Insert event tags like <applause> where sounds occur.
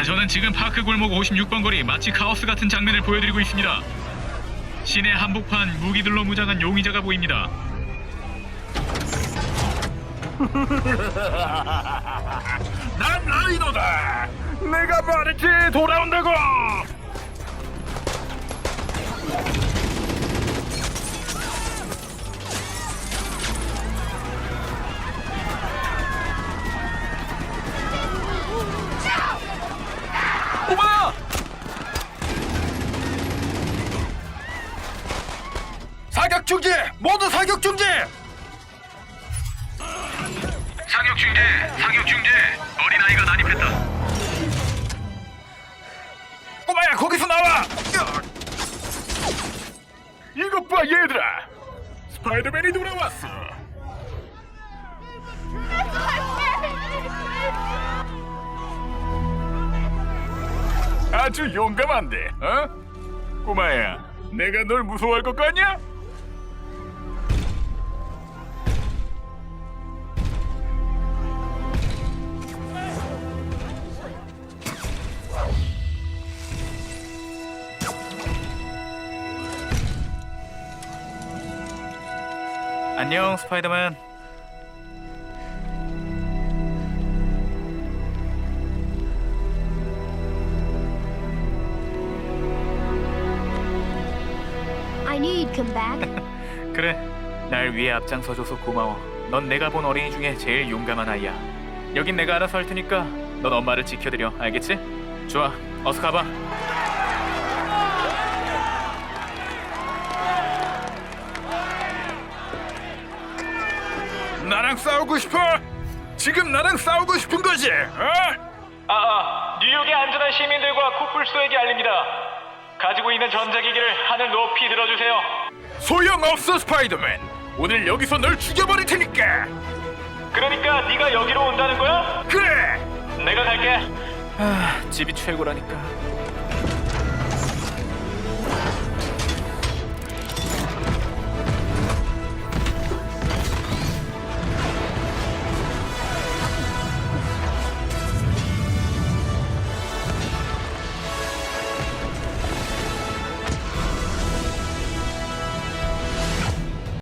네, 저는 지금 파크 골목 56번 거리 마치 카오스 같은 장면을 보여드리고 있습니다. 시내 한복판 무기들로 무장한 용의자가 보입니다. <laughs> 난 라이너다. 내가 말했지 돌아온다고. 중지! 모두 사격 중지! 사격 중재, 사격 중재. 어린아이가 난입했다. 꼬마야 거기서 나와! 이것 봐 얘들아! 스파이더맨이 돌아왔어! 아주 용감한데, 어? 꼬마야, 내가 널 무서워할 것 같냐? 안녕, 스파이더맨. I knew you'd come back. <laughs> 그래, 날 위해 앞장서줘서 고마워. 넌 내가 본 어린이 중에 제일 용감한 아이야. 여긴 내가 알아서 할 테니까 넌 엄마를 지켜드려, 알겠지? 좋아, 어서 가봐. 나랑 싸우고 싶어? 지금 나랑 싸우고 싶은 거지? 어? 아, 아, 뉴욕의 안전한 시민들과 코뿔소에게 알립니다. 가지고 있는 전자기기를 하늘 높이 들어주세요. 소용없어 스파이더맨 오늘 여기서 널 죽여버릴 테니까 그러니까 네가 여기로 온다는 거야? 그래 내가 갈게. 아, 집이 최고라니까.